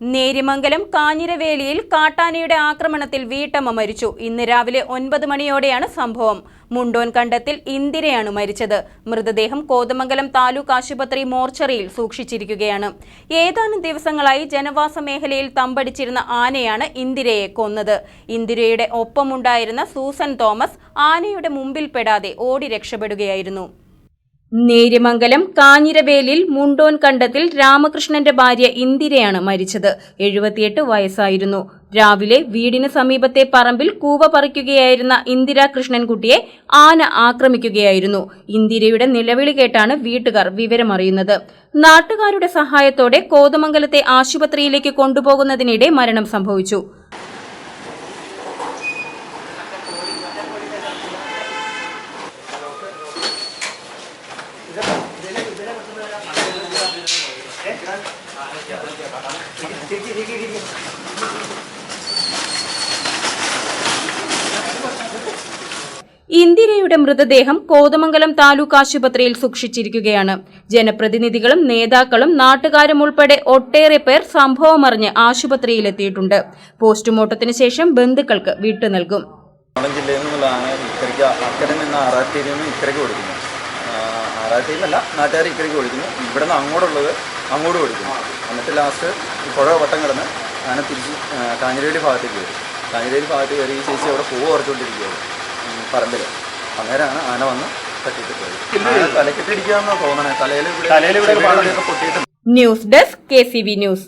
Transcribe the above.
നേരിമംഗലം കാഞ്ഞിരവേലിയിൽ കാട്ടാനയുടെ ആക്രമണത്തിൽ വീട്ടമ്മ മരിച്ചു. ഇന്ന് രാവിലെ ഒൻപത് മണിയോടെയാണ് സംഭവം. മുണ്ടോൻ കണ്ടത്തിൽ ഇന്ദിരയാണ് മരിച്ചത്. മൃതദേഹം കോതമംഗലം താലൂക്ക് ആശുപത്രി മോർച്ചറിയിൽ സൂക്ഷിച്ചിരിക്കുകയാണ്. ഏതാനും ദിവസങ്ങളായി ജനവാസ മേഖലയിൽ തമ്പടിച്ചിരുന്ന ആനയാണ് ഇന്ദിരയെ കൊന്നത്. ഇന്ദിരയുടെ ഒപ്പമുണ്ടായിരുന്ന സൂസൻ തോമസ് ആനയുടെ മുമ്പിൽപ്പെടാതെ ഓടി രക്ഷപ്പെടുകയായിരുന്നു. നേര്യമംഗലം കാഞ്ഞിരവേലിൽ മുണ്ടോൻ കണ്ടത്തിൽ രാമകൃഷ്ണന്റെ ഭാര്യ ഇന്ദിരയാണ് മരിച്ചത്. എഴുപത്തിയെട്ട് വയസ്സായിരുന്നു. രാവിലെ വീടിന് സമീപത്തെ പറമ്പിൽ കൂവ പറിക്കുകയായിരുന്ന ഇന്ദിര കൃഷ്ണൻകുട്ടിയെ ആന ആക്രമിക്കുകയായിരുന്നു. ഇന്ദിരയുടെ നിലവിളി കേട്ടാണ് വീട്ടുകാർ വിവരമറിയുന്നത്. നാട്ടുകാരുടെ സഹായത്തോടെ കോതമംഗലത്തെ ആശുപത്രിയിലേക്ക് കൊണ്ടുപോകുന്നതിനിടെ മരണം സംഭവിച്ചു. ഇന്ദിരയുടെ മൃതദേഹം കോതമംഗലം താലൂക്ക് ആശുപത്രിയിൽ സൂക്ഷിച്ചിരിക്കുകയാണ്. ജനപ്രതിനിധികളും നേതാക്കളും നാട്ടുകാരും ഉൾപ്പെടെ ഒട്ടേറെ പേർ സംഭവമറിഞ്ഞ് ആശുപത്രിയിലെത്തിയിട്ടുണ്ട്. പോസ്റ്റ്മോർട്ടത്തിന് ശേഷം ബന്ധുക്കൾക്ക് വിട്ടു നൽകും. നിന്ന് കൊടുക്കുന്നു. ഇവിടെ നിന്ന് അങ്ങോട്ടുള്ളത് അങ്ങോട്ട് കൊടുക്കുന്നു. എന്നിട്ട് ലാസ്റ്റ് പുഴ വട്ടം കിടന്ന് അങ്ങനെ തിരിച്ച് കാഞ്ഞിരേലി കാഞ്ഞിരവേലി ഭാഗത്തേക്ക് വരും കാഞ്ഞിരവേലി ഭാഗത്ത് കയറി ഈ ചേച്ചി അവിടെ പൂവ് ഉറച്ചുകൊണ്ടിരിക്കുകയാണ് പറമ്പിൽ അന്നേരമാണ് ആന വന്ന് തട്ടിയിട്ട് പോയത്. തലക്കെട്ടിരിക്കാന്നാണ് തോന്നണേ. തലയിൽ ഇവിടെ പൊട്ടിയിട്ട് news desk K C B news.